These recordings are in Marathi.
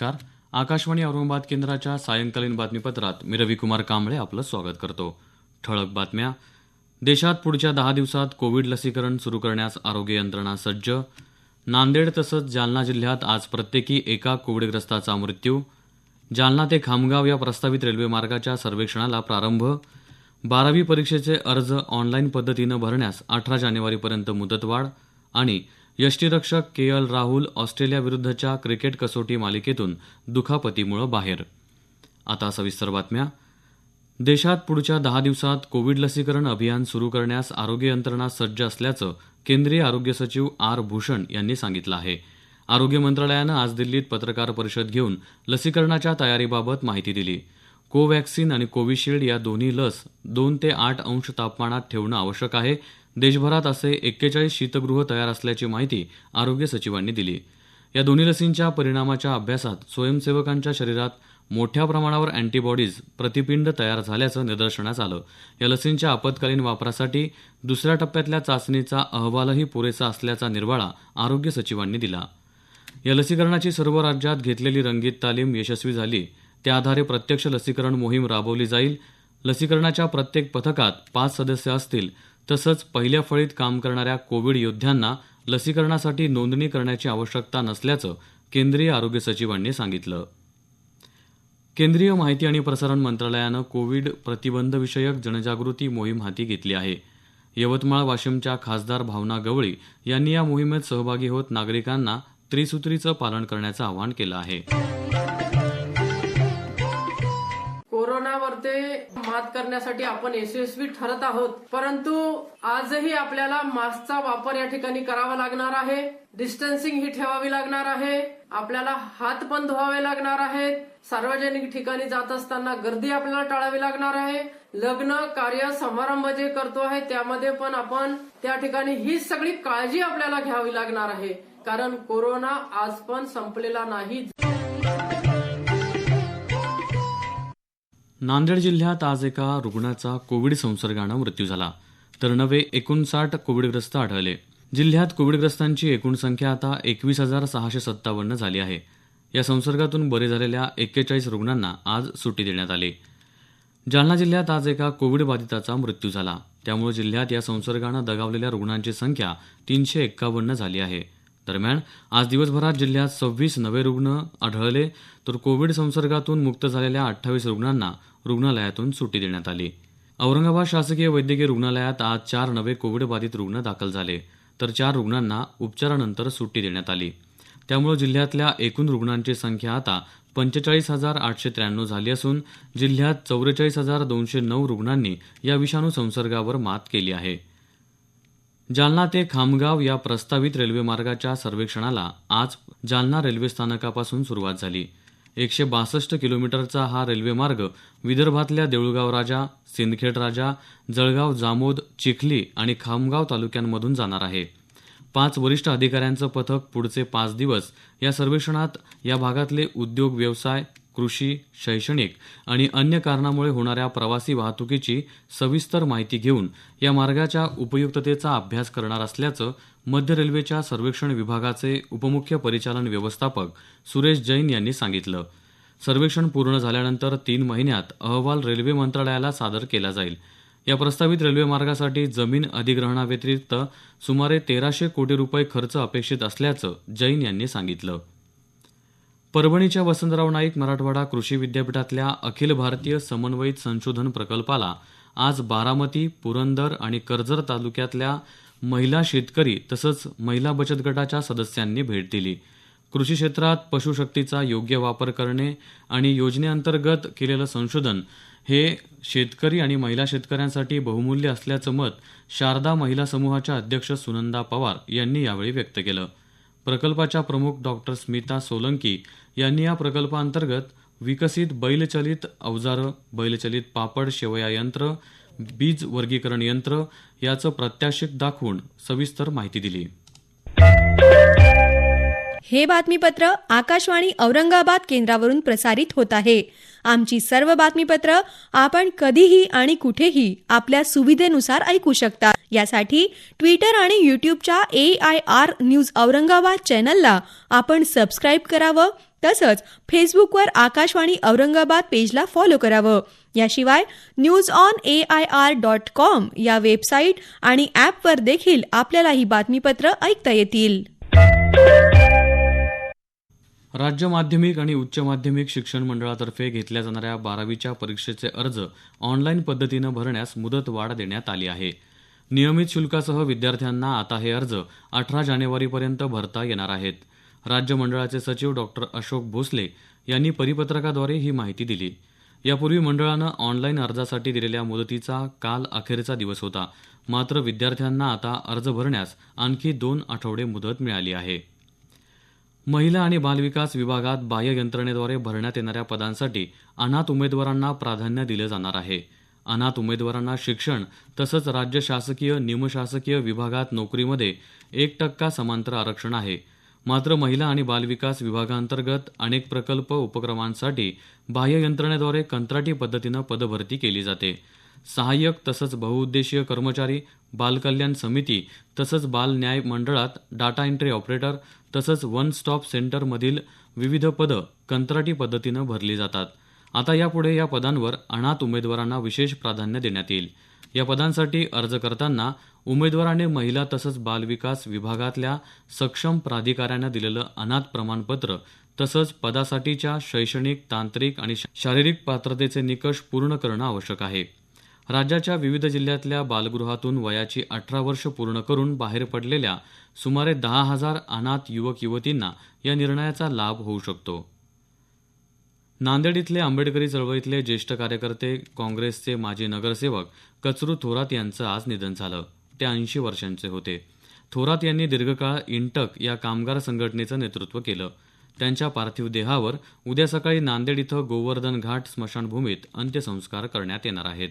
नमस्कार. आकाशवाणी औरंगाबाद केंद्राच्या सायंकालीन बातमीपत्रात मी रविकुमार कांबळे आपलं स्वागत करतो. ठळक बातम्या. देशात पुढच्या दहा दिवसात कोविड लसीकरण सुरू करण्यास आरोग्य यंत्रणा सज्ज. नांदेड तसंच जालना जिल्ह्यात आज प्रत्येकी एका कोविडग्रस्ताचा मृत्यू. जालना ते खामगाव या प्रस्तावित रेल्वे मार्गाच्या सर्वेक्षणाला प्रारंभ. बारावी परीक्षेचे अर्ज ऑनलाईन पद्धतीनं भरण्यास अठरा जानेवारीपर्यंत मुदतवाढ आणि यष्टीरक्षक के एल राहुल ऑस्ट्रेलियाविरुद्धच्या क्रिकेट कसोटी मालिकेतून दुखापतीमुळं बाहेर. आता सविस्तर बातम्या. देशात पुढच्या दहा दिवसात कोविड लसीकरण अभियान सुरू करण्यास आरोग्य यंत्रणा सज्ज असल्याचं केंद्रीय आरोग्य सचिव आर भूषण यांनी सांगितलं आहे. आरोग्य मंत्रालयानं आज दिल्लीत पत्रकार परिषद घेऊन लसीकरणाच्या तयारीबाबत माहिती दिली. कोवॅक्सिन आणि कोविशिल्ड या दोन्ही लस दोन ते आठ अंश तापमानात ठेवणं आवश्यक आहे देशभरात असे एक्केचाळीस शीतगृह तयार असल्याची माहिती आरोग्य सचिवांनी दिली. या दोन्ही लसींच्या परिणामाच्या अभ्यासात स्वयंसेवकांच्या शरीरात मोठ्या प्रमाणावर अँटीबॉडीज प्रतिपिंड तयार झाल्याचं निदर्शनास आलं. या लसींच्या आपत्कालीन वापरासाठी दुसऱ्या टप्प्यातल्या चाचणीचा अहवालही पुरेसा असल्याचा निर्वाळा आरोग्य सचिवांनी दिला. या लसीकरणाची सर्व राज्यात घेतलेली रंगीत तालीम यशस्वी झाली. त्या आधारे प्रत्यक्ष लसीकरण मोहीम राबवली जाईल. लसीकरणाच्या प्रत्येक पथकात पाच सदस्य असतील. तसंच पहिल्या फळीत काम करणाऱ्या कोविड योद्ध्यांना लसीकरणासाठी नोंदणी करण्याची आवश्यकता नसल्याचं केंद्रीय आरोग्य सचिवांनी सांगितलं. केंद्रीय माहिती आणि प्रसारण मंत्रालयानं कोविड प्रतिबंधविषयक जनजागृती मोहीम हाती घेतली आहे. यवतमाळ वाशिमच्या खासदार भावना गवळी यांनी या मोहिमेत सहभागी होत नागरिकांना त्रिसूत्रीचं पालन करण्याचं आवाहन केलं आहे. मात करण्यासाठी आपण यशस्वी ठरत आहोत. परंतु आजही आपल्याला मास्कचा वापर या ठिकाणी करावा लागणार आहे. डिस्टन्सिंग ही ठेवावी लागणार आहे. आपल्याला हात पण धुवावे लागणार आहेत. सार्वजनिक ठिकाणी जात असताना गर्दी आपल्याला टाळावी लागणार आहे. लग्न कार्य समारंभ जे करतो आहे त्यामध्ये पण आपण त्या ठिकाणी ही सगळी काळजी आपल्याला घ्यावी लागणार आहे. कारण कोरोना आज पण संपलेला नाही. नांदेड जिल्ह्यात आज एका रुग्णाचा कोविड संसर्गानं मृत्यू झाला. तर नवे एकोणसाठ कोविडग्रस्त आढळले. जिल्ह्यात कोविडग्रस्तांची एकूण संख्या आता एकवीस हजार सहाशे सत्तावन्न झाली आहे. या संसर्गातून बरे झालेल्या एक्केचाळीस रुग्णांना आज सुट्टी देण्यात आली. जालना जिल्ह्यात आज एका कोविड बाधिताचा मृत्यू झाला. त्यामुळे जिल्ह्यात या संसर्गानं दगावलेल्या रुग्णांची संख्या तीनशे एक्कावन्न झाली आहे. दरम्यान आज दिवसभरात जिल्ह्यात सव्वीस नवे रुग्ण आढळले तर कोविड संसर्गातून मुक्त झालेल्या अठ्ठावीस रुग्णांना रुग्णालयातून सुट्टी देण्यात आली. औरंगाबाद शासकीय वैद्यकीय रुग्णालयात आज चार नवे कोविड बाधित रुग्ण दाखल झाले तर चार रुग्णांना उपचारानंतर सुट्टी देण्यात आली. त्यामुळे जिल्ह्यातल्या एकूण रुग्णांची संख्या आता पंचेचाळीस हजार आठशे त्र्याण्णव झाली असून जिल्ह्यात चौवेचाळीस हजार दोनशे नऊ रुग्णांनी या विषाणू संसर्गावर मात केली आहे. जालना ते खामगाव या प्रस्तावित रेल्वेमार्गाच्या सर्वेक्षणाला आज जालना रेल्वे स्थानकापासून सुरुवात झाली. एकशे बासष्ट किलोमीटरचा हा रेल्वेमार्ग विदर्भातल्या देऊळगाव राजा सिंदखेड राजा जळगाव जामोद चिखली आणि खामगाव तालुक्यांमधून जाणार आहे. पाच वरिष्ठ अधिकाऱ्यांचं पथक पुढचे पाच दिवस या सर्वेक्षणात या भागातले उद्योग व्यवसाय कृषी शैक्षणिक आणि अन्य कारणामुळे होणाऱ्या प्रवासी वाहतुकीची सविस्तर माहिती घेऊन या मार्गाच्या उपयुक्ततेचा अभ्यास करणार असल्याचं मध्य रेल्वेच्या सर्वेक्षण विभागाचे उपमुख्य परिचालन व्यवस्थापक सुरेश जैन यांनी सांगितलं. सर्वेक्षण पूर्ण झाल्यानंतर तीन महिन्यात अहवाल रेल्वे मंत्रालयाला सादर केला जाईल. या प्रस्तावित रेल्वे मार्गासाठी जमीन अधिग्रहणाव्यतिरिक्त सुमारे तेराशे कोटी रुपये खर्च अपेक्षित असल्याचं जैन यांनी सांगितलं. परभणीच्या वसंतराव नाईक मराठवाडा कृषी विद्यापीठातल्या अखिल भारतीय समन्वयित संशोधन प्रकल्पाला आज बारामती पुरंदर आणि कर्जत तालुक्यातल्या महिला शेतकरी तसंच महिला बचत गटाच्या सदस्यांनी भेट दिली. कृषी क्षेत्रात पशुशक्तीचा योग्य वापर करणे आणि योजनेअंतर्गत केलेलं संशोधन हे शेतकरी आणि महिला शेतकऱ्यांसाठी बहुमूल्य असल्याचं मत शारदा महिला समूहाच्या अध्यक्ष सुनंदा पवार यांनी यावेळी व्यक्त केलं. प्रकल्पाच्या प्रमुख डॉक्टर स्मिता सोलंकी यांनी या प्रकल्पाअंतर्गत विकसित बैलचलित अवजारं बैलचलित पापड शेवया यंत्र बीज वर्गीकरण यंत्र याचं प्रात्यक्षिक दाखवून सविस्तर माहिती दिली. हे बातमीपत्र आकाशवाणी औरंगाबाद केंद्रावरून प्रसारित होत आहे. आमची सर्व बातमीपत्र आपण कधीही आणि कुठेही आपल्या सुविधेनुसार ऐकू शकता. यासाठी ट्विटर आणि युट्यूबच्या A I R news Aurangabad चॅनलला आपण सबस्क्राईब करावं तसंच फेसबुकवर आकाशवाणी औरंगाबाद पेजला फॉलो करावं. याशिवाय news on A I R dot com या वेबसाईट आणि ॲपवर देखील आपल्याला ही बातमीपत्र ऐकता येतील. राज्य माध्यमिक आणि उच्च माध्यमिक शिक्षण मंडळातर्फे घेतल्या जाणाऱ्या बारावीच्या परीक्षेचे अर्ज ऑनलाईन पद्धतीनं भरण्यास मुदत वाढ देण्यात आली आहे. नियमित शुल्कासह विद्यार्थ्यांना आता हे अर्ज अठरा जानेवारीपर्यंत भरता येणार आहेत. राज्य मंडळाचे सचिव डॉक्टर अशोक भोसले यांनी परिपत्रकाद्वारे ही माहिती दिली. यापूर्वी मंडळानं ऑनलाईन अर्जासाठी दिलेल्या मुदतीचा काल अखेरचा दिवस होता. मात्र विद्यार्थ्यांना आता अर्ज भरण्यास आणखी दोन आठवडे मुदत मिळाली आहे. महिला आणि बालविकास विभागात बाह्य यंत्रणेद्वारे भरण्यात येणाऱ्या पदांसाठी अनाथ उमेदवारांना प्राधान्य दिलं जाणार आहे. अनाथ उमेदवारांना शिक्षण तसंच राज्य शासकीय निमशासकीय विभागात नोकरीमध्ये एक टक्का समांतर आरक्षण आहे. मात्र महिला आणि बालविकास विभागांतर्गत अनेक प्रकल्प उपक्रमांसाठी बाह्य यंत्रणेद्वारे कंत्राटी पद्धतीनं पदभरती केली जाते. सहाय्यक तसंच बहुउद्देशीय कर्मचारी बालकल्याण समिती तसंच बाल न्याय मंडळात डाटा एंट्री ऑपरेटर तसंच वन स्टॉप सेंटरमधील विविध पदं कंत्राटी पद्धतीनं भरली जातात. आता यापुढे या पदांवर अनाथ उमेदवारांना विशेष प्राधान्य देण्यात येईल. या पदांसाठी अर्ज करताना उमेदवाराने महिला तसंच बालविकास विभागातल्या सक्षम प्राधिकाऱ्यांना दिलेलं अनाथ प्रमाणपत्र तसंच पदासाठीच्या शैक्षणिक तांत्रिक आणि शारीरिक पात्रतेचे निकष पूर्ण करणं आवश्यक आहे. राज्याच्या विविध जिल्ह्यातल्या बालगृहातून वयाची अठरा वर्ष पूर्ण करून बाहेर पडलेल्या सुमारे दहा हजार अनाथ युवक युवतींना या निर्णयाचा लाभ होऊ शकतो. नांदेड इथले आंबेडकरी चळवळीतले ज्येष्ठ कार्यकर्ते काँग्रेसचे माजी नगरसेवक कचरू थोरात यांचं आज निधन झालं. ते ऐंशी वर्षांचे होते. थोरात यांनी दीर्घकाळ इंटक या कामगार संघटनेचं नेतृत्व केलं. त्यांच्या पार्थिव देहावर उद्या सकाळी नांदेड इथं गोवर्धन घाट स्मशानभूमीत अंत्यसंस्कार करण्यात येणार आहेत.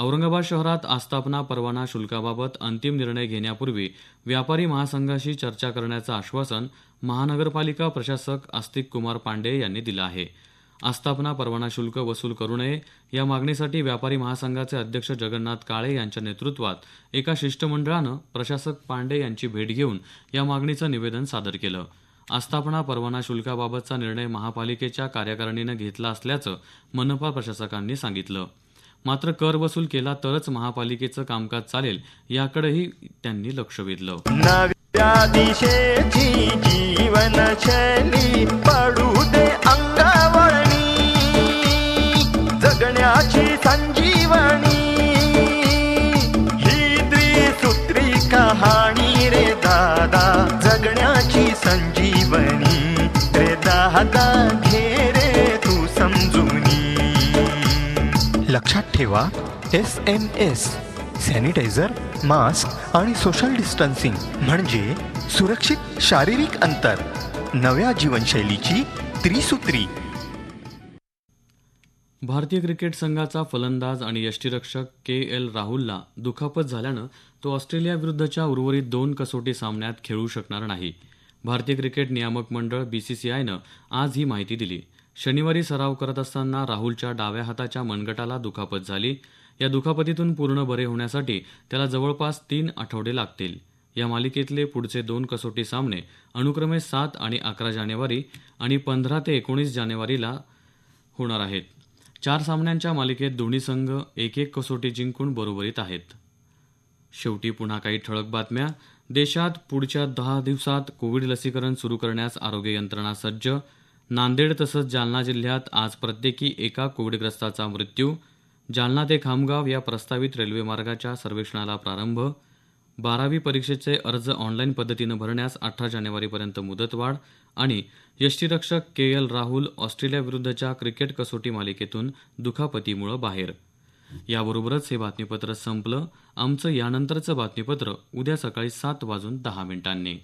औरंगाबाद शहरात आस्थापना परवाना शुल्काबाबत अंतिम निर्णय घेण्यापूर्वी व्यापारी महासंघाशी चर्चा करण्याचं आश्वासन महानगरपालिका प्रशासक आस्तिक कुमार पांडे यांनी दिलं आहे. आस्थापना परवाना शुल्क वसूल करू नये या मागणीसाठी व्यापारी महासंघाचे अध्यक्ष जगन्नाथ काळे यांच्या नेतृत्वात एका शिष्टमंडळानं प्रशासक पांडे यांची भेट घेऊन या मागणीचं निवेदन सादर केलं. आस्थापना परवाना शुल्काबाबतचा निर्णय महापालिकेच्या कार्यकारिणीनं घेतला असल्याचं मनपा प्रशासकांनी सांगितलं. मात्र कर वसूल केला तरच महापालिकेचं कामकाज चालेल याकडेही त्यांनी लक्ष वेधलं. नव्या जीवनशैली पडू दे अंगावळणी जगण्याची संजीवनी ही त्रिसूत्री कहाणी रे दादा जगण्याची संजीवनी रे दादा लक्षात ठेवा S M S sanitiser mask आणि सोशल डिस्टन्सिंग म्हणजे सुरक्षित शारीरिक अंतर. नव्या जीवनशैलीची त्रिसूत्री. भारतीय क्रिकेट संघाचा फलंदाज आणि यष्टीरक्षक के एल राहुलला दुखापत झाल्यानं तो ऑस्ट्रेलियाविरुद्धच्या उर्वरित दोन कसोटी सामन्यात खेळू शकणार नाही. भारतीय क्रिकेट नियामक मंडळ बीसीसीआयनं आज ही माहिती दिली. शनिवारी सराव करत असताना राहुलच्या डाव्या हाताच्या मनगटाला दुखापत झाली. या दुखापतीतून पूर्ण बरे होण्यासाठी त्याला जवळपास तीन आठवडे लागतील. या मालिकेतले पुढचे दोन कसोटी सामने अनुक्रमे सात आणि अकरा जानेवारी आणि पंधरा ते एकोणीस जानेवारीला होणार आहेत. चार सामन्यांच्या मालिकेत दोन्ही संघ एक एक कसोटी जिंकून बरोबरीत आहेत. शेवटी पुन्हा काही ठळक बातम्या. देशात पुढच्या दहा दिवसात कोविड लसीकरण सुरू करण्यास आरोग्य यंत्रणा सज्ज नांदेड तसंच जालना जिल्ह्यात आज प्रत्येकी एका कोविडग्रस्ताचा मृत्यू. जालना ते खामगाव या प्रस्तावित रेल्वे मार्गाच्या सर्वेक्षणाला प्रारंभ. बारावी परीक्षेचे अर्ज ऑनलाईन पद्धतीनं भरण्यास अठरा जानेवारीपर्यंत मुदतवाढ आणि यष्टीरक्षक के एल राहुल ऑस्ट्रेलियाविरुद्धच्या क्रिकेट कसोटी मालिकेतून दुखापतीमुळं बाहेर. याबरोबरच हे बातमीपत्र संपलं. आमचं यानंतरचं बातमीपत्र उद्या सकाळी सात वाजून दहा मिनिटांनी.